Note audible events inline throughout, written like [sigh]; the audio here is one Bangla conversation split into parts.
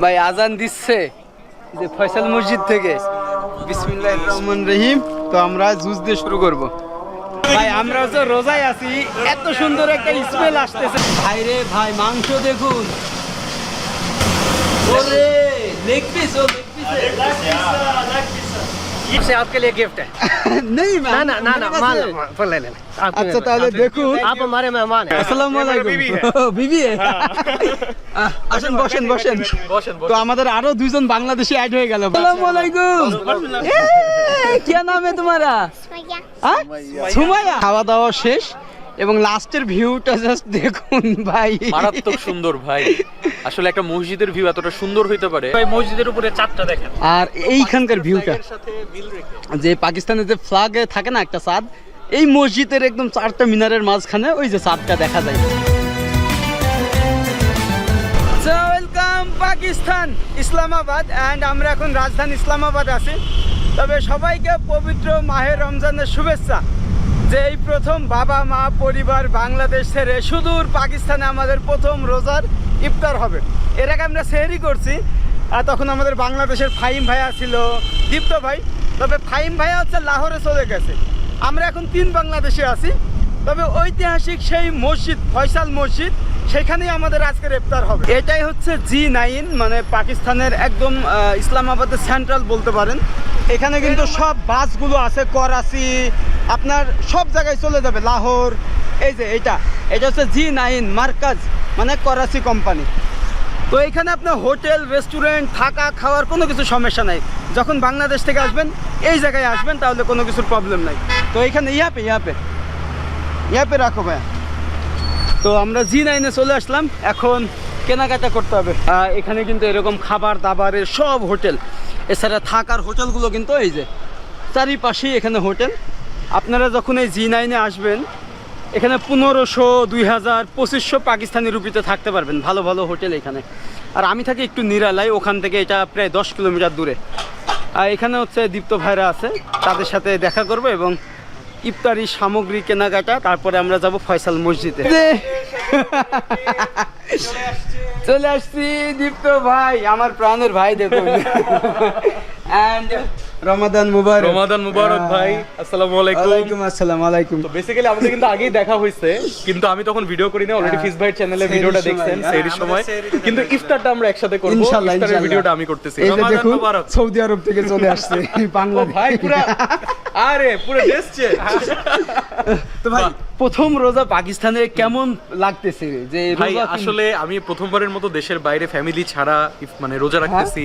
ভাই আজান দিচ্ছে যে ফয়সাল মসজিদ থেকে। বিসমিল্লাহ রহমান রহিম। তো আমরা জুস দিয়ে শুরু করব। ভাই আমরা তো রোজায় আছি এত সুন্দর একটা স্মেল আসতেছে। ভাই রে ভাই মাংস দেখুন। ওরে লেগ পিস ও লেগ পিস से आपके लिए गिफ्ट है [laughs] নেই ना ना ना ना माल फल ले लेना आपके আচ্ছা लिए- তাহলে দেখুন आप हमारे मेहमान हैं [laughs] [laughs] আসসালামু আলাইকুম ও, বিবি আহ, আসেন বসেন বসেন তো আমাদের আরো দুইজন বাংলাদেশি অ্যাড হয়ে গেল আসসালামু আলাইকুম এ, কি নাম है तुम्हारा Soya. হ্যাঁ? সুমাইয়া খাওয়া দাওয়া শেষ এবং লাস্টের ভিউটা জাস্ট দেখুন ভাই মারাত্মক সুন্দর ভাই আসলে একটা মসজিদের ভিউ এতটা সুন্দর হইতে পারে। মসজিদের উপরে চাঁদটা দেখেন। আর এইখানকার ভিউটা যে পাকিস্তানের যে ফ্ল্যাগে থাকে না একটা চাঁদ এই মসজিদের একদম চারটা মিনারের মাঝখানে ওই যে চাঁদটা দেখা যায়। ওয়েলকাম পাকিস্তান ইসলামাবাদ অ্যান্ড আমরা এখন রাজধানী ইসলামাবাদ আছি। তবে সবাইকে পবিত্র মাহে রমজানের শুভেচ্ছা। যে এই প্রথম বাবা মা পরিবার বাংলাদেশ ছেড়ে সুদূর পাকিস্তানে আমাদের প্রথম রোজার ইফতার হবে। এর আগে আমরা সেহরি করছি, আর তখন আমাদের বাংলাদেশের ফাইম ভাইয়া ছিল, দীপ্ত ভাই। তবে ফাইম ভাইয়া হচ্ছে লাহোরে চলে গেছে। আমরা এখন তিন বাংলাদেশে আছি। তবে ঐতিহাসিক সেই মসজিদ, ফয়সাল মসজিদ সেখানেই আমাদের আজকে ইফতার হবে। এটাই হচ্ছে জি নাইন মানে পাকিস্তানের একদম ইসলামাবাদের সেন্ট্রাল বলতে পারেন। এখানে কিন্তু সব বাসগুলো আছে, করাচি, আপনার সব জায়গায় চলে যাবে, লাহোর, এই যে এটা। এটা হচ্ছে জি নাইন মার্কাজ মানে করাচি কোম্পানি তো এখানে আপনার হোটেল রেস্টুরেন্ট থাকা, খাওয়ার কোনো কিছু সমস্যা নাই। যখন বাংলাদেশ থেকে আসবেন, এই জায়গায় আসবেন, তাহলে কোনো কিছুর প্রবলেম নাই। তো এখানে ইয়াপে ইয়াপে। ইয়াপে রাখো ভাই তো আমরা জি নাইনে চলে আসলাম। এখন কেনাকাটা করতে হবে। এখানে কিন্তু এরকম খাবার দাবারের সব হোটেল। এছাড়া থাকার হোটেলগুলো কিন্তু এই যে, চারিপাশেই এখানে হোটেল। আপনারা যখন এই জি নাইনে আসবেন, এখানে পনেরোশো দুই হাজার পঁচিশশো পাকিস্তানি রুপিতে থাকতে পারবেন। ভালো ভালো হোটেল এখানে। আর আমি থাকি একটু নিরালায় ওখান থেকে এটা প্রায় দশ কিলোমিটার দূরে। আর এখানে হচ্ছে দীপ্ত ভাইরা আছে, তাদের সাথে দেখা করব এবং ইফতারি সামগ্রী কেনাকাটা তারপরে আমরা যাব ফয়সাল মসজিদে। [laughs] চলে আসছি দীপ্ত ভাই আমার প্রাণের ভাই দেখুন। অ্যান্ড রমাদান মুবারক। রমাদান মুবারক ভাই আসসালামু আলাইকুম। ওয়ালাইকুম আসসালাম ওয়ালাইকুম। তো বেসিক্যালি আমাদের কিন্তু আগেই দেখা হয়েছে কিন্তু আমি তখন ভিডিও করি না অলরেডি ফিস ভাইয়ের চ্যানেলে ভিডিওটা দেখছেন হ্যাঁ, সেহরির সময়। কিন্তু ইফতারটা আমরা একসাথে করব ইনশাআল্লাহ ভিডিওটা আমি করতেছি। রমাদান দেখুন মুবারক। সৌদি আরব থেকে চলে আসছে [laughs] বাংলাদেশ। ভাই পুরা আরে পুরো দেশ চেঞ্জ তো ভাই প্রথম রোজা পাকিস্তানে কেমন লাগতেছে যে ভাই আসলে আমি প্রথমবারের মতো দেশের বাইরে ফ্যামিলি ছাড়া মানে রোজা রাখতেছি।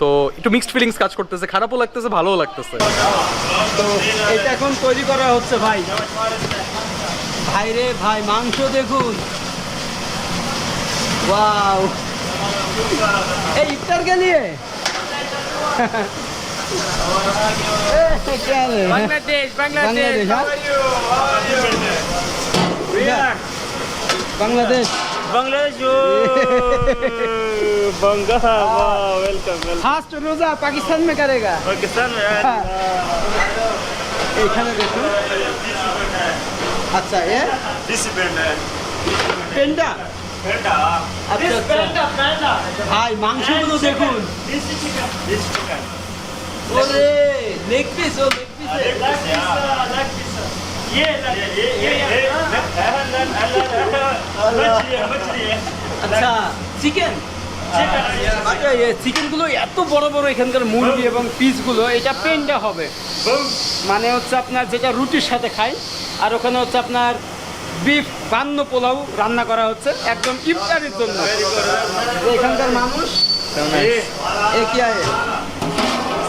তো একটু মিক্সড ফিলিংস কাজ করতেছে খারাপও লাগতেছে ভালোও লাগতেছে। তো এটা এখন তৈরি করা হচ্ছে ভাই। ভাই রে ভাই মাংস দেখুন। ওয়াও। এই ইফতার কে লিয়ে এ, क्या है? बांग्लादेश बांग्लादेश हाँ? बांग्लादेश बांग्लादेश बंगा वेलकम वेलकम फास्ट रोजा पाकिस्तान में करेगा पाकिस्तान में এখানে দেখুন আচ্ছা এ डिसिप्लिन है পেনটা बेटा আচ্ছা আচ্ছা बेटा ভাই মাংসগুলো দেখুন दिस चिकन दिस चिकन ওরে লেগ পিস ও লেগ পিস ये ये ये मछली मछली আচ্ছা চিকেন আচ্ছা এই চিকেনগুলো এত বড় বড় এখানকার মুরগি এবং পিসগুলো এটা পেন্ডা হবে মানে হচ্ছে আপনার যেটা রুটির সাথে খাই আর ওখানে হচ্ছে আপনার বিফ বান্ন পোলাও রান্না করা হচ্ছে একদম ইফতারির জন্য এখানকার মানুষ এ কি আয়ে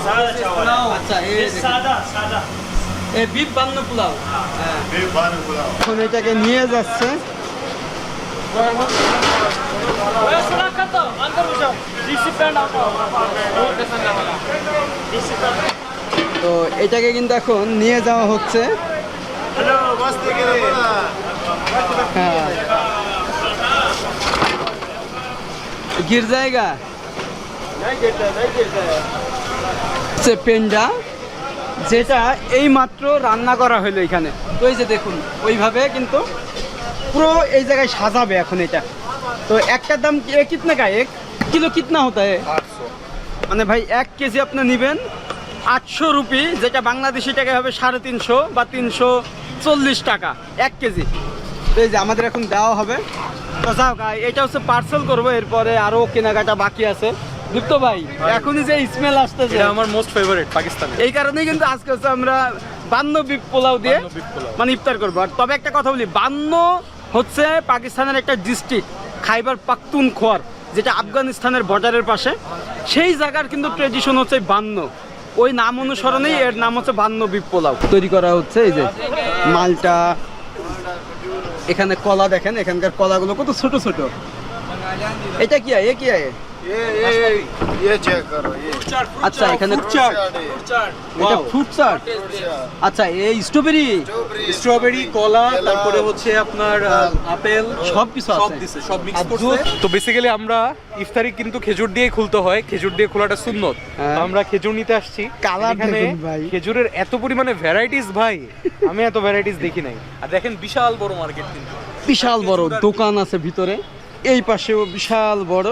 सादा चावल পোলাও আচ্ছা এ ये দেখুন। सादा सादा এ বিফ বান্ন পোলাও হ্যাঁ फिर बानू पुलाव এখন এটাকে নিয়ে যাচ্ছে তো এটাকে কিন্তু এখন নিয়ে যাওয়া হচ্ছে हेलो मस्त হ্যাঁ गिर जाएगा হচ্ছে পেন্ডা যেটা এই মাত্র রান্না করা হলো এখানে। তো এই যে দেখুন ওইভাবে কিন্তু পুরো এই জায়গায় সাজাবে এখন এটা। তো একটার দাম কিতনে কা? এক কিলো কিতনা হতা মানে ভাই এক কেজি আপনি নেবেন আটশো রুপি যেটা বাংলাদেশি টাকায় হবে সাড়ে তিনশো বা তিনশো চল্লিশ টাকা এক কেজি। তো এই যে আমাদের এখন দেওয়া হবে। তো যাও এটা হচ্ছে পার্সেল করব এরপরে আরও কেনাকাটা বাকি আছে। যুক্ত ভাই এখনই যে স্মেল আসতেছে। এটা আমার মোস্ট ফেভারিট পাকিস্তানি এই কারণেই কিন্তু আজকে হচ্ছে আমরা বান্ন বিপ পোলাও দিয়ে মানে ইফতার করব। আর তবে একটা কথা বলি বান্ন হচ্ছে পাকিস্তানের একটা ডিস্ট্রিক্ট খাইবার পাক্তুন খোয়ার যেটা আফগানিস্তানের বর্ডারের পাশে। সেই জায়গার কিন্তু ট্রেডিশন হচ্ছে বান্ন। ওই নাম অনুসরণেই এর নাম হচ্ছে বান্ন বিপ পোলাও। তৈরি করা হচ্ছে এই যে মালটা। এখানে কলা দেখেন এখানকার কলাগুলো কত ছোট ছোট। এটা কি আয়? এ কি আয়? আচ্ছা এখানে এটা ফ্রুট চাট আচ্ছা এই স্ট্রবেরি স্ট্রবেরি কলা তারপরে হচ্ছে আপনার আপেল। সব কিছু সব দিছে সব মিক্স করছে। তো বেসিক্যালি আমরা ইফতারি কিন্তু খেজুর দিয়ে খুলতে হয় খেজুর দিয়ে খোলাটা সুন্নত। হ্যাঁ। আমরা খেজুর নিতে আসছি। কালার এখানে খেজুরের এত পরিমাণে ভ্যারাইটিস ভাই আমি এত ভ্যারাইটিস দেখি নাই। আর দেখেন বিশাল বড় মার্কেট কিন্তু। বিশাল বড় দোকান আছে ভিতরে। এই পাশেও বিশাল বড়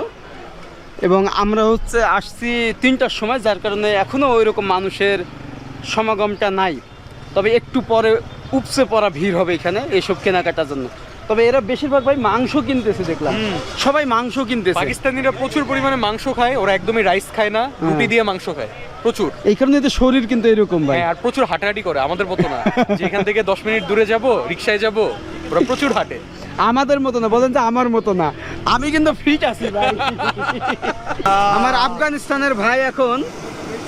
এবং আমরা হচ্ছে আসছি তিনটার সময় যার কারণে এখনও ওই রকম মানুষের সমাগমটা নাই। তবে একটু পরে উপচে পড়া ভিড় হবে এখানে এইসব কেনাকাটার জন্য। তবে এরা বেশিরভাগ ভাই মাংস কিনতেছে দেখলাম। সবাই মাংস কিনতেছে। পাকিস্তানিরা প্রচুর পরিমাণে মাংস খায় ওরা একদমই রাইস খায় না রুটি দিয়ে মাংস খায়। প্রচুর। এই কারণে এদের শরীর কিন্তু এরকম ভাই। হ্যাঁ আর প্রচুর হাঁটাহাঁটি করে আমাদের মতো না। যে এখান থেকে দশ মিনিট দূরে যাব রিক্সায় যাব ওরা প্রচুর হাঁটে। আমাদের মতো না বলেন যে আমার মতো না। আমি কিন্তু ফিট আছি ভাই। আমার আফগানিস্তানের ভাই এখন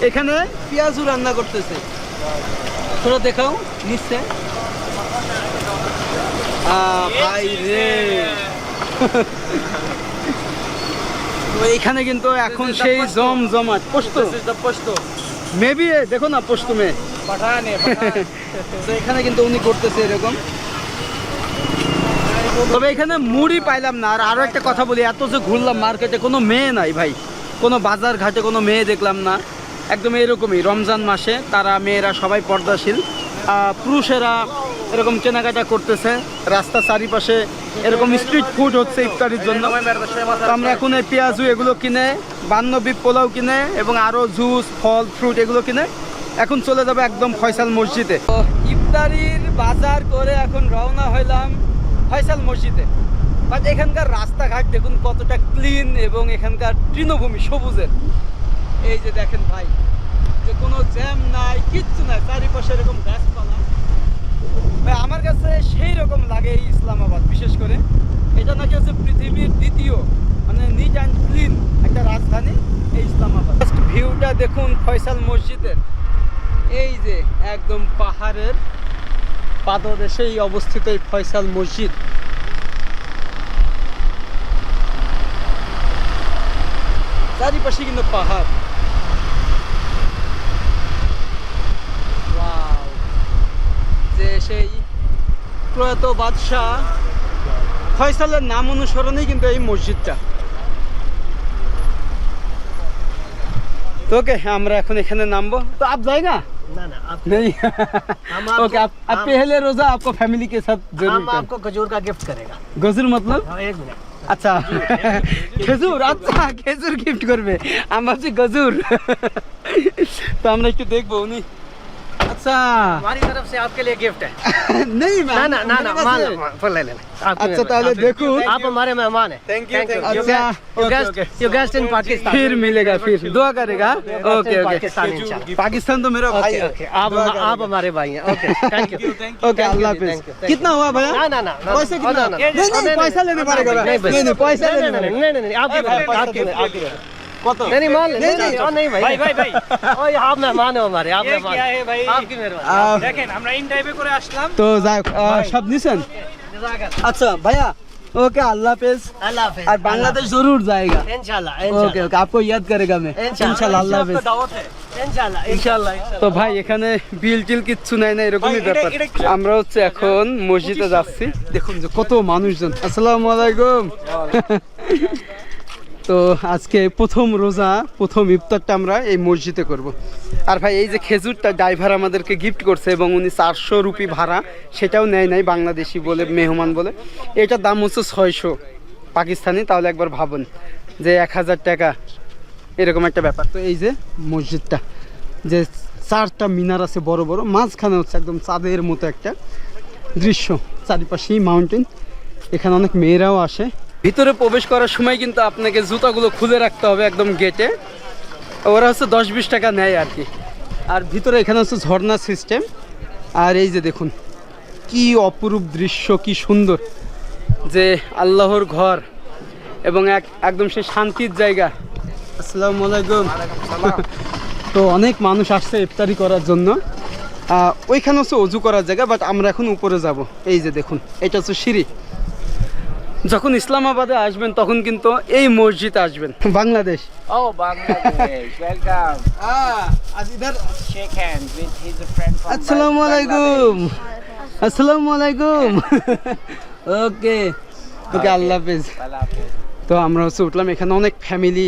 এখানে পেঁয়াজু রান্না করতেছে। তোরা দেখাও নিচ্ছে ভাই রে। তো এখানে কিন্তু এখন সেই জম জমাট পোস্ত। মেবি দেখো না পোস্ত মে। [laughs] তো এখানে কিন্তু উনি করতেছে এরকম। তবে এখানে মুড়ি পাইলাম না। আর আরও একটা কথা বলি এত যে ঘুরলাম মার্কেটে কোনো মেয়ে নাই ভাই। কোনো বাজার ঘাটে কোনো মেয়ে দেখলাম না। একদম এরকমই রমজান মাসে তারা মেয়েরা সবাই পর্দাশীল। পুরুষেরা এরকম কেনাকাটা করতেছে, রাস্তা চারিপাশে এরকম স্ট্রিট ফুড হচ্ছে ইফতারির জন্য। আমরা এখন এই পেঁয়াজু এগুলো কিনে বান্নবী পোলাও কিনে এবং আরও জুস ফল ফ্রুট এগুলো কিনে এখন চলে যাবে একদম ফয়সাল মসজিদে। ইফতারির বাজার করে এখন রওনা হইলাম ফয়সাল মসজিদে। বাট এখানকার রাস্তাঘাট দেখুন কতটা ক্লিন এবং এখানকার তৃণভূমি সবুজের। এই যে দেখেন ভাই, যে কোনো জ্যাম নাই, কিচ্ছু নাই, চারিপাশে এরকম গাছপালা। আমার কাছে সেই রকম লাগে এই ইসলামাবাদ, বিশেষ করে। এটা নাকি হচ্ছে পৃথিবীর দ্বিতীয় মানে নিট অ্যান্ড ক্লিন একটা রাজধানী এই ইসলামাবাদ। জাস্ট ভিউটা দেখুন ফয়সাল মসজিদের। এই যে একদম পাহাড়ের পাদদেশেই অবস্থিত এই ফয়সাল মসজিদ। চারিপাশে কিন্তু পাহাড় Wow! যে সেই প্রয়াত বাদশাহ ফয়সালের নাম অনুসরণেই কিন্তু এই মসজিদটা তো ওকে আমরা এখন এখানে নামবো তো আপ जाएगा ना ना आप नहीं हम आपको- ओके आप, आप हम- पहले रोजा आपको फैमिली के साथ जरूर हम आपको खजूर का गिफ्ट करेगा গজুর মতলব हाँ एक मिनट আচ্ছা খেজুর আচ্ছা খেজুর গিফট করবে আমি ভাবছি গজুর তো আমরা একটু দেখবো উনি अच्छा। हमारी तरफ़ से आपके लिए गिफ्ट है। [laughs] नहीं ना ना ना ना ले। ले अच्छा ताले देखो। आप हमारे मेहमान हैं। थैंक यू अच्छा you guest you guest in Pakistan फिर मिलेगा फिर। दुआ करेगा। Okay okay. पाकिस्तान तो मेरा भाई आप आप हमारे भाई हैं। ओके थैंक यू अल्लाह कितना हुआ भैया? ना ना ना पैसे कितना? नहीं नहीं पैसा लेने पड़ेगा। नहीं नहीं पैसा लेने नहीं नहीं दे- मेहरबानी, आपकी मेहरबानी। কত नहीं नहीं मान ले नहीं, नहीं नहीं नहीं, और नहीं भाई भाई भाई भाई ओए आप मेहमान हो हमारे आप ये मेहमान क्या है भाई? आपकी मेहरबानी আহ, দেখেন আমরা ইন টাইপে করে আসলাম তো যাই হোক, আহ, সব নিছেন আচ্ছা ভাইয়া ओके अल्लाह हाफिज अल्लाह हाफिज और बांग्लादेश जरूर जाएगा इंशाल्लाह ओके इंशाल्लाह ओके आपको याद करेगा मैं इंशाल्लाह अल्लाह हाफिज इंशाल्लाह इंशाल्लाह তো ভাই এখানে বিল টিল কিচ্ছু নাই না এরকমই ভাই, এটা- ব্যাপার এটা কি? আমরা হচ্ছে এখন মসজিদে যাচ্ছি দেখুন যে কত মানুষজন আসসালামু আলাইকুম তো আজকে প্রথম রোজা, প্রথম ইফতারটা আমরা এই মসজিদে করব। আর ভাই, এই যে খেজুরটা ড্রাইভার আমাদেরকে গিফট করছে এবং উনি চারশো রুপি ভাড়া, সেটাও নেয় নাই বাংলাদেশি বলে, মেহমান বলে। এটার দাম হচ্ছে ছয়শো পাকিস্তানি, তাহলে একবার ভাবুন যে এক হাজার টাকা, এরকম একটা ব্যাপার। তো এই যে মসজিদটা, যে চারটা মিনার আছে বড় বড়, মাঝখানে হচ্ছে একদম চাঁদের মতো একটা দৃশ্য, চারিপাশেই মাউন্টেন এখানে অনেক মেয়েরাও আসে ভিতরে প্রবেশ করার সময় কিন্তু আপনাকে জুতাগুলো খুলে রাখতে হবে একদম গেটে ওরা হচ্ছে দশ বিশ টাকা নেয় আর কি। আর ভিতরে এখানে হচ্ছে ঝর্ণা সিস্টেম আর এই যে দেখুন, কি অপরূপ দৃশ্য, কি সুন্দর। যে আল্লাহর ঘর এবং এক, একদম সে শান্তির জায়গা। আসসালামু আলাইকুম। তো অনেক মানুষ আসছে ইফতারি করার জন্য। ওইখানে হচ্ছে অজু করার জায়গা বাট আমরা এখন উপরে যাব। এই যে দেখুন, এটা হচ্ছে সিঁড়ি। যখন ইসলামাবাদে আসবেন তখন কিন্তু এই মসজিদ আসবেন। বাংলাদেশ। Bangladesh. Welcome. আজ ইধার Shake hands with his আসসালামু আলাইকুম। আসসালামু আলাইকুম। ওকে ওকে আল্লাহ আল্লাহ হাফেজ। তো আমরা হচ্ছে উঠলাম এখানে অনেক ফ্যামিলি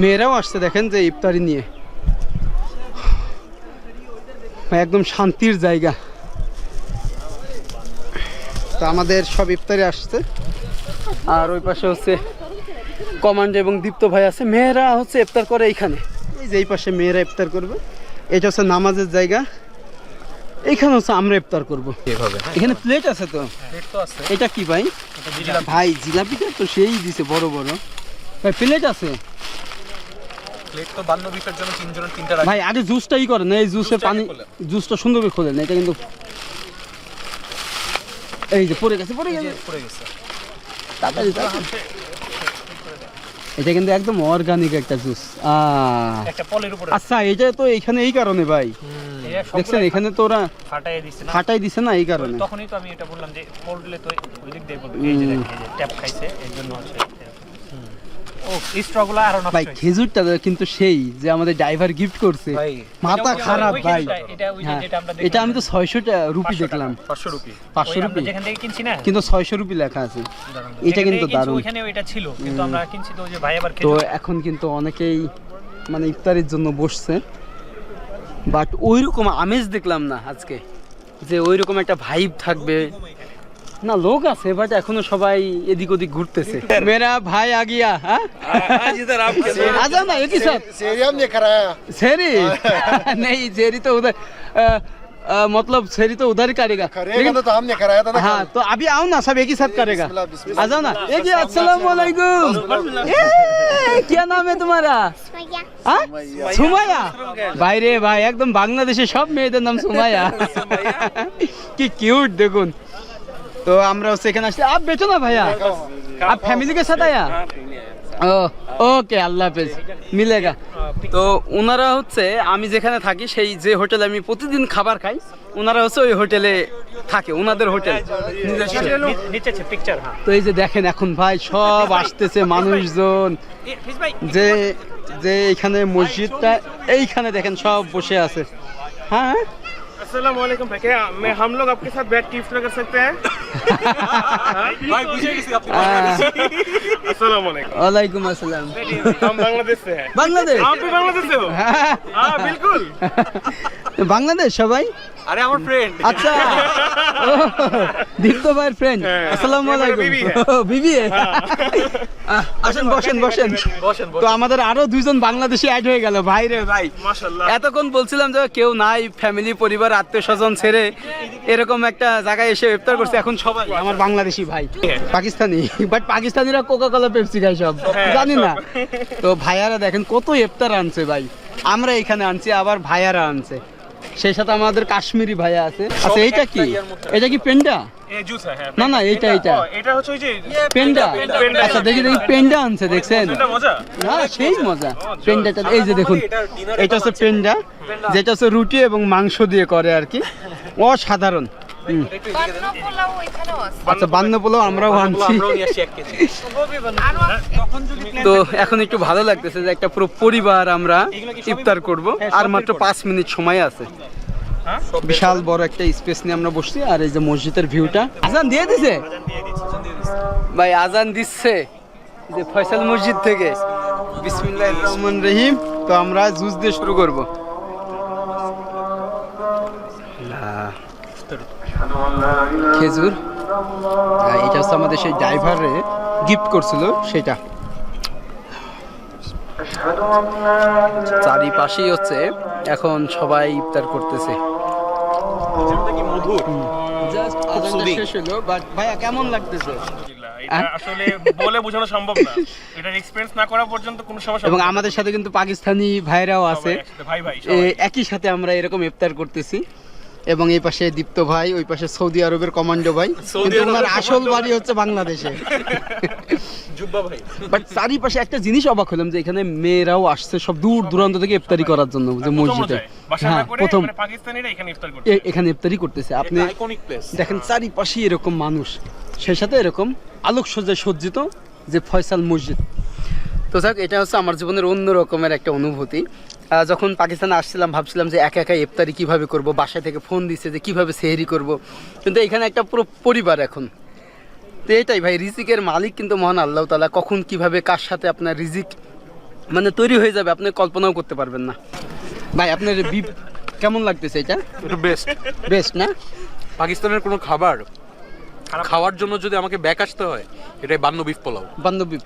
মেয়েরাও আসছে দেখেন যে ইফতারি নিয়ে। একদম শান্তির জায়গা। তো আমাদের সব ইফতারি আসছে। আর ওই পাশে হচ্ছে কমান্ড এবং দীপ্ত ভাই আছে। মেয়েরা হচ্ছে ইফতার করে এইখানে। এই যে এই পাশে মেয়েরা ইফতার করবে। এটা হচ্ছে নামাজের জায়গা। এইখানে হচ্ছে আমরা ইফতার করব। এভাবে এখানে প্লেট আছে তো? প্লেট তো আছে। এটা কি ভাই? ভাই জিলাপিটা তো সেই দিছে বড় বড়। ভাই প্লেট আছে? প্লেট তো বান্ন বিশের জন্য তিনজনের তিনটা ভাই আগে জুসটাই করেন এই জুসের পানি জুসটা সুন্দর করে খোলেন এটা কিন্তু এই যে পড়ে গেছে পড়ে গেছে। পড়ে গেছে। তাড়াতাড়ি। এটা কিন্তু একদম অর্গানিক একটা জুস আচ্ছা এটা তো এইখানে এই কারণে ভাই। দেখছেন এখানে তো ওরা ফাটাই দিচ্ছে না। ফাটাই দিছে না এই কারণে। তখনই তো আমি এটা বললাম যে পোল্টলে তো ওই দিক দিয়ে এই যে ট্যাপ খাইছে এর জন্য হচ্ছে এরকম। ও এই স্ট্রগুলো আরও নষ্ট ভাই খেজুরটা কিন্তু সেই যে আমাদের ড্রাইভার গিফট করছে। মাথা খারাপ ভাই। এটা হ্যাঁ এটা আমি তো ছয়শো রুপি দেখলাম। পাঁচশো রুপি পাঁচশো কিন্তু ছয়শো রুপি লেখা আছে। এটা কিন্তু দারুণ। ওইখানে ওইটা ছিল কিন্তু আমরা তো ওই যে ভাই আবার তো খেজুর। এখন কিন্তু অনেকেই মানে ইফতারির জন্য বসছে। বাট ওই রকম আমেজ দেখলাম না আজকে। যে ওই রকম একটা ভাইব থাকবে। না লোক আছে বাট এখনো সবাই এদিক ওদিক ঘুরতেছে [laughs] মেরা ভাই আগিয়া হ্যাঁ আজা না একই সাথ सीरियम नहीं कराया सेरी नहीं सेरी तो [laughs] उधर अ, अ, मतलब सेरी तो उधर ही करेगा करेगा लेकिन तो, तो हमने कराया था ना हाँ तो अभी आओ ना सब एक ही साथ करेगा बिस्मिल्लाह, बिस्मिल्लाह। आ जाओ ना एक ही अस्सलाम वालेकुम ए, क्या नाम है तुम्हारा हाँ? সুমাইয়া ভাই রে ভাই একদম বাংলাদেশে সব মেয়েদের নাম সুমাইয়া কি কিউট দেখুন তো আমরা হচ্ছে এখানে আসছি। আপ বেচো না ভাইয়া। আপ ফ্যামিলি কে সাথে আয়া? ওকে, আল্লাহ হাফেজ। মিলেগা। তো ওনারা হচ্ছে, আমি যেখানে থাকি, সেই যে হোটেলে আমি প্রতিদিন খাবার খাই ওনারা হচ্ছে ওই হোটেলে থাকে ওনাদের হোটেল। তো এই যে দেখেন, এখন ভাই সব আসতেছে মানুষজন। যে যে এখানে মসজিদটা, এইখানে দেখেন সব বসে আছে। হ্যাঁ।, হ্যাঁ। अस्सलाम वालेकुम भाई क्या मैं हम लोग आपके साथ बैठ के इफ्तार कर सकते हैं ভাই বুঝে গেছি আপনি আহ, अस्सलाम वालेकुम ওয়ালাইকুম আসসালাম हम बांग्लादेश से हैं বাংলাদেশ आप भी बांग्लादेश से हो হ্যাঁ हाँ बिल्कुल বাংলাদেশ সবাই আরে আমার ফ্রেন্ড আচ্ছা। দীপ্ত ভাইয়ের ফ্রেন্ড হ্যাঁ। আসসালামু আলাইকুম। বিবি। [laughs] হ্যাঁ। আসেন বসেন বসেন তো আমাদের আরও দুইজন বাংলাদেশি অ্যাড হয়ে গেল। ভাই রে ভাই। এতক্ষণ বলছিলাম যে কেউ নাই ফ্যামিলি পরিবার আত্মীয় স্বজন ছেড়ে এরকম একটা জায়গায় এসে ইফতার করছে এখন সবাই। আমার বাংলাদেশি ভাই। পাকিস্তানি। বাট পাকিস্তানিরা কোকাকোলা পেপসি খায় হ্যাঁ, সব। জানি না। তো ভাইয়ারা দেখেন কত ইফতার আনছে ভাই। আমরা এখানে আনছি আবার ভাইয়ারা আনছে। সেই সাথে আমাদের কাশ্মীরি ভাইয়া আছে। আচ্ছা এইটা কি? এটা কি পেন্ডা? না না এইটা এইটা। পেন্ডা। আচ্ছা দেখি দেখি পেন্ডা আনছে দেখছেন? না সেই মজা। পেন্ডাটা এই যে দেখুন এটা হচ্ছে পেন্ডা। যেটা হচ্ছে রুটি এবং মাংস দিয়ে করে আর কি। অসাধারণ। হুম। বান্ন পোলাও এখানেও আছে। আচ্ছা বান্ন পোলাও আমরাও আনছি তো এখন একটু ভালো লাগতেছে যে একটা পুরো পরিবার আমরা ইফতার করব আর মাত্র পাঁচ মিনিট সময় আছে। বিশাল বড় একটা স্পেস নিয়ে আমরা বসছি আর এই যে মসজিদের ভিউটা। আজান দিয়ে দিছে? ভাই আজান দিচ্ছে। যে ফয়সাল মসজিদ থেকে। বিসমিল্লাহির রহমান রহিম। তো আমরা জুস দিয়ে শুরু করব। খেজুর। এটা হচ্ছে আমাদের সেই ড্রাইভারে গিফট করছিল সেটা। চারিপাশেই হচ্ছে এখন সবাই ইফতার করতেছে। জাস্ট শেষ হলো বাট ভাইয়া কেমন লাগতেছে? বলে বোঝানো সম্ভব না। এটার এক্সপেরিয়েন্স না করা পর্যন্ত কোনো সমস্যা এবং আমাদের সাথে কিন্তু পাকিস্তানি ভাইরাও আছে। একই সাথে আমরা এরকম ইফতার করতেছি। এবং এই পাশে দীপ্ত ভাই ওই পাশে সৌদি আরবের কমান্ডো ভাই। কিন্তু ওনার আসল বাড়ি হচ্ছে বাংলাদেশে। [laughs] বাট চারিপাশে একটা জিনিস অবাক হলাম যে এখানে মেয়েরাও আসছে সব দূর দূরান্ত থেকে ইফতারি করার জন্য যে মসজিদে। হ্যাঁ প্রথম। মানে এখানে ইফতার করতেছে। আপনি দেখেন চারিপাশে এরকম মানুষ। সেই সাথে এরকম আলোকসজ্জায় সজ্জিত যে ফয়সাল মসজিদ। তো যাক এটা হচ্ছে আমার জীবনের অন্য রকমের একটা অনুভূতি। যখন পাকিস্তানে আসছিলাম ভাবছিলাম যে একা একা ইফতারি কীভাবে করব বাসায় থেকে ফোন দিছে যে কীভাবে সেহরি করব। কিন্তু এখানে একটা পুরো পরিবার এখন। তো এটাই ভাই রিজিকের মালিক কিন্তু মহান আল্লাহ তালা কখন কীভাবে কার সাথে আপনার রিজিক মানে তৈরি হয়ে যাবে আপনি কল্পনাও করতে পারবেন না। ভাই আপনার বিপ কেমন লাগতেছে এটা? বেস্ট বেস্ট না? পাকিস্তানের কোনো খাবার খাওয়ার জন্য যদি আমাকে ব্যাক আসতে হয় এটাই বান্ন বিফ পোলাও। বান্ধবী।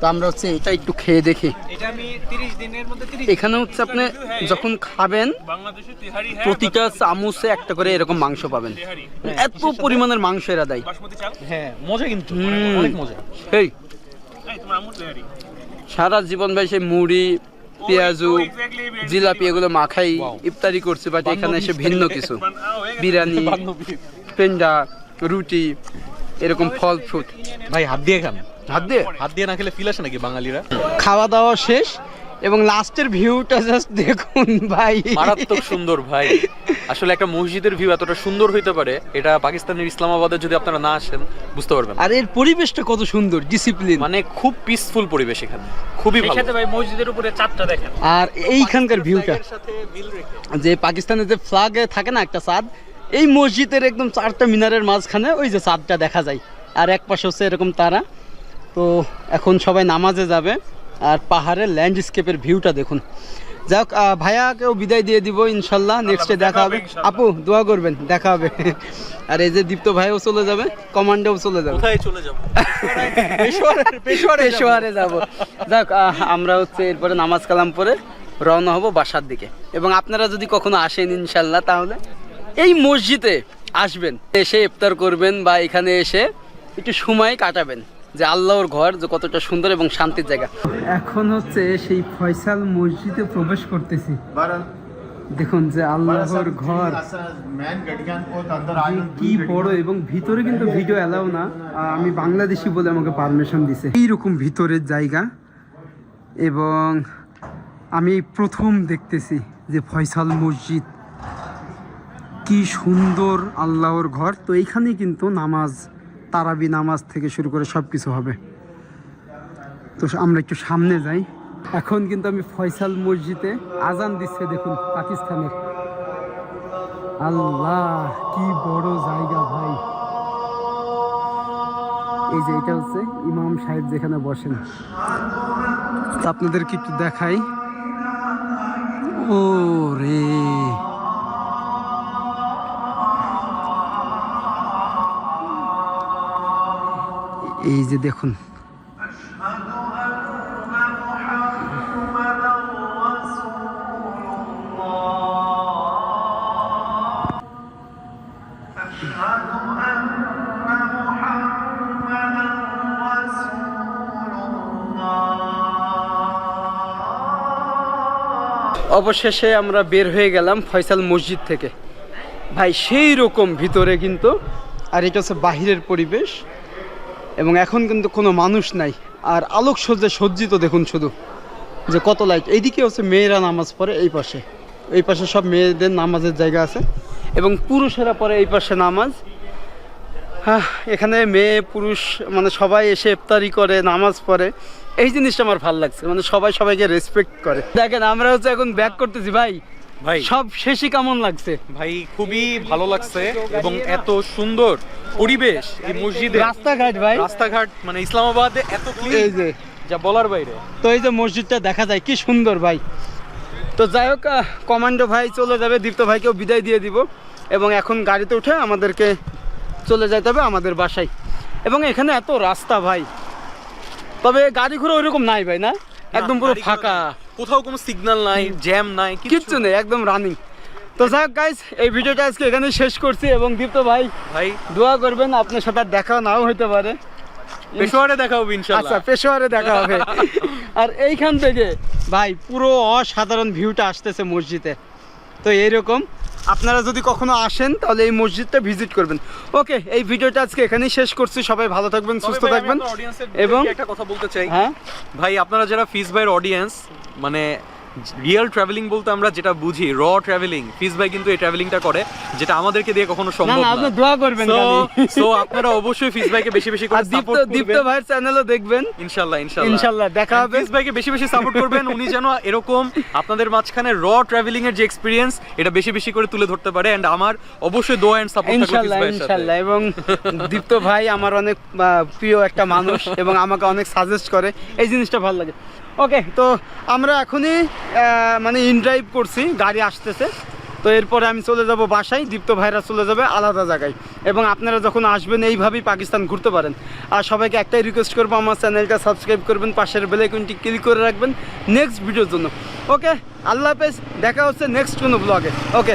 তো আমরা হচ্ছে এটা একটু খেয়ে দেখি। এটা আমি 30 দিনের মধ্যে 30 এখানে হচ্ছে আপনি যখন খাবেন বাংলাদেশে তিহারি হ্যাঁ প্রতিটা চামচে একটা করে এরকম মাংস পাবেন। এত পরিমাণের মাংস এরা দেয়। হ্যাঁ মজা কিন্তু অনেক মজা। এই এই তোমার আমুর তিহারি। সারা জীবন ভাই সেই মুড়ি পেঁয়াজু জিলাপি এগুলো মাখাই ইফতারি করছে বাট এখানে এসে ভিন্ন কিছু। মানে। বিরিয়ানি পেন্ডা রুটি এরকম ফল ফ্রুট। ভাই হাত দিয়ে খান। হাত দিয়ে? হাত দিয়ে না খেলে ফিল আসে নাকি বাঙালিরা? খাওয়া দাওয়া শেষ এবং লাস্টের ভিউটা জাস্ট দেখুন ভাই। মারাত্মক সুন্দর ভাই। আসলে একটা মসজিদের ভিউ এতটা সুন্দর হইতে পারে এটা পাকিস্তানের ইসলামাবাদে যদি আপনারা না আসেন বুঝতে পারবেন। আর এর পরিবেশটা কত সুন্দর ডিসিপ্লিন মানে খুব পিসফুল পরিবেশ এখানে। খুবই ভালো। সাথে ভাই মসজিদের উপরে চাঁদটা দেখেন। আর এইখানকার ভিউটা সাথে মিল রেখে। যে পাকিস্তানের যে ফ্ল্যাগ থাকে না একটা চাঁদ এই মসজিদের একদম চারটা মিনারের মাঝখানে ওই যে চাঁদটা দেখা যায়। আর এক পাশে হচ্ছে এরকম তারা। তো এখন সবাই নামাজে যাবে। আর পাহাড়ের ল্যান্ডস্কেপের ভিউটা দেখুন। যাক ভাইয়াকেও বিদায় দিয়ে দিব ইনশাল্লাহ। নেক্সটে দেখা হবে আপু দোয়া করবেন দেখা হবে। আর এই যে দীপ্ত ভাইও চলে যাবে কমান্ডেও চলে যাবে। চলে যাব। পেশোয়ারে [laughs] যাব। যাক আমরা হচ্ছে এরপরে নামাজ কালাম পরে রওনা হব বাসার দিকে। এবং আপনারা যদি কখনো আসেন ইনশাল্লাহ তাহলে। এই মসজিদে আসবেন এসে ইফতার করবেন বা এখানে এসে একটু সময় কাটাবেন যে আল্লাহর ঘর যে কতটা সুন্দর এবং শান্তির জায়গা। এখন হচ্ছে সেই ফয়সাল মসজিদে প্রবেশ করতেছি। দেখুন যে আল্লাহর ঘর। কি বড় এবং ভিতরে কিন্তু ভিডিও এলাও না। আমি বাংলাদেশি বলে আমাকে পারমিশন দিছে। এইরকম ভিতরের জায়গা এবং আমি প্রথম দেখতেছি যে ফয়সাল মসজিদ। কি সুন্দর আল্লাহর ঘর। তো এইখানেই কিন্তু নামাজ, তারাবি নামাজ থেকে শুরু করে সব কিছু হবে। তো আমরা একটু সামনে যাই। এখন কিন্তু আমি ফয়সাল মসজিদে আজান দিচ্ছে দেখুন পাকিস্তানের। আল্লাহ, কি বড় জায়গা ভাই। এই যে এটা হচ্ছে ইমাম সাহেব যেখানে বসেন। আপনাদেরকে একটু দেখাই। ও এই যে দেখুন। অবশেষে আমরা বের হয়ে গেলাম ফয়সাল মসজিদ থেকে। ভাই সেই রকম ভিতরে কিন্তু আর এটা হচ্ছে বাহিরের পরিবেশ। এবং এখন কিন্তু কোনো মানুষ নাই। আর আলোকসজ্জায় সজ্জিত দেখুন শুধু। যে কত লাইট এইদিকে হচ্ছে মেয়েরা নামাজ পড়ে এই পাশে। এই পাশে সব মেয়েদের নামাজের জায়গা আছে। এবং পুরুষেরা পড়ে এই পাশে নামাজ। হ্যাঁ এখানে মেয়ে, পুরুষ মানে সবাই এসে ইফতারি করে, নামাজ পড়ে। এই জিনিসটা আমার ভালো লাগছে। মানে সবাই সবাইকে রেসপেক্ট করে। দেখেন, আমরা হচ্ছে এখন ব্যাক করতেছি। ভাই ভাই। সব শেষই কেমন লাগছে? ভাই খুবই ভালো লাগছে এবং এত সুন্দর পরিবেশ এই মসজিদে। রাস্তাঘাট ভাই। রাস্তাঘাট মানে ইসলামাবাদে এত এই যে। যা বলার বাইরে। তো এই যে মসজিদটা দেখা যায় কি সুন্দর ভাই। তো যাই হোক কমান্ডো ভাই চলে যাবে দীপ্ত ভাইকেও বিদায় দিয়ে দিব। এবং এখন গাড়িতে উঠে আমাদেরকে চলে যেতে হবে আমাদের বাসায়। এবং এখানে এত রাস্তা ভাই। তবে গাড়ি ঘোড়া ওইরকম নাই ভাই না? একদম পুরো ফাঁকা। কোথাও কোনো সিগন্যাল নাই জ্যাম নাই কিচ্ছু নেই। একদম রানিং তো যাই হোক গাইস এই ভিডিওটা আজকে এখানে শেষ করছি এবং দীপ্ত ভাই ভাই। দোয়া করবেন আপনার সাথে দেখা নাও হতে পারে। পেশোয়ারে দেখা হবে আচ্ছা পেশোয়ারে দেখা হবে। আর এইখান থেকে ভাই পুরো অসাধারণ ভিউটা আসতেছে মসজিদে। তো এইরকম আপনারা যদি কখনো আসেন তাহলে এই মসজিদটা ভিজিট করবেন। ওকে এই ভিডিওটা আজকে এখানেই শেষ করছি। সবাই ভালো থাকবেন সুস্থ থাকবেন। এবং একটা কথা বলতে চাই। হ্যাঁ? ভাই আপনারা যারা ফিস ভাইয়ের অডিয়েন্স মানে রিয়েল ট্রাভেলিং বলতে আমরা যেটা বুঝি র ট্রাভেলিং ফিস ভাই কিন্তু এই ট্রাভেলিংটা করে যেটা আমাদেরকে দিয়ে কখনো সম্ভব না। আপনি দোয়া করবেন সো আপনারা অবশ্যই ফিস ভাইকে বেশি বেশি করে দীপ্ত সাপোর্ট দীপ্ত করবেন। ভাইয়ের চ্যানেলও দেখবেন। ইনশাআল্লাহ ইনশাআল্লাহ ইনশাল্লাহ দেখা হবে। ফিস ভাইকে বেশি বেশি সাপোর্ট করবেন উনি যেন এরকম আপনাদের মাঝখানে র ট্রাভেলিং এর যে এক্সপিরিয়েন্স এটা বেশি বেশি করে তুলে ধরতে পারে। এন্ড আমার অবশ্যই দোয়া এন্ড সাপোর্ট থাকবে ফিস ইনশাল্লাহ ইনশাল্লাহ। এবং দীপ্ত ভাই আমার অনেক প্রিয় একটা মানুষ এবং আমাকে অনেক সাজেস্ট করে। এই জিনিসটা ভালো লাগে। ওকে, তো আমরা এখনই মানে ইন ড্রাইভ করছি, গাড়ি আসতেছে। তো এরপরে আমি চলে যাব বাসায়, দীপ্ত ভাইরা চলে যাবে আলাদা জায়গায়। এবং আপনারা যখন আসবেন, এইভাবেই পাকিস্তান ঘুরতে পারেন। আর সবাইকে একটাই রিকোয়েস্ট করব, আমার চ্যানেলটা সাবস্ক্রাইব করবেন, পাশের বেলাইকনটি ক্লিক করে রাখবেন। নেক্সট ভিডিওর জন্য। ওকে, আল্লাহ হাফেজ, দেখা হচ্ছে নেক্সট কোনো ব্লগে ওকে।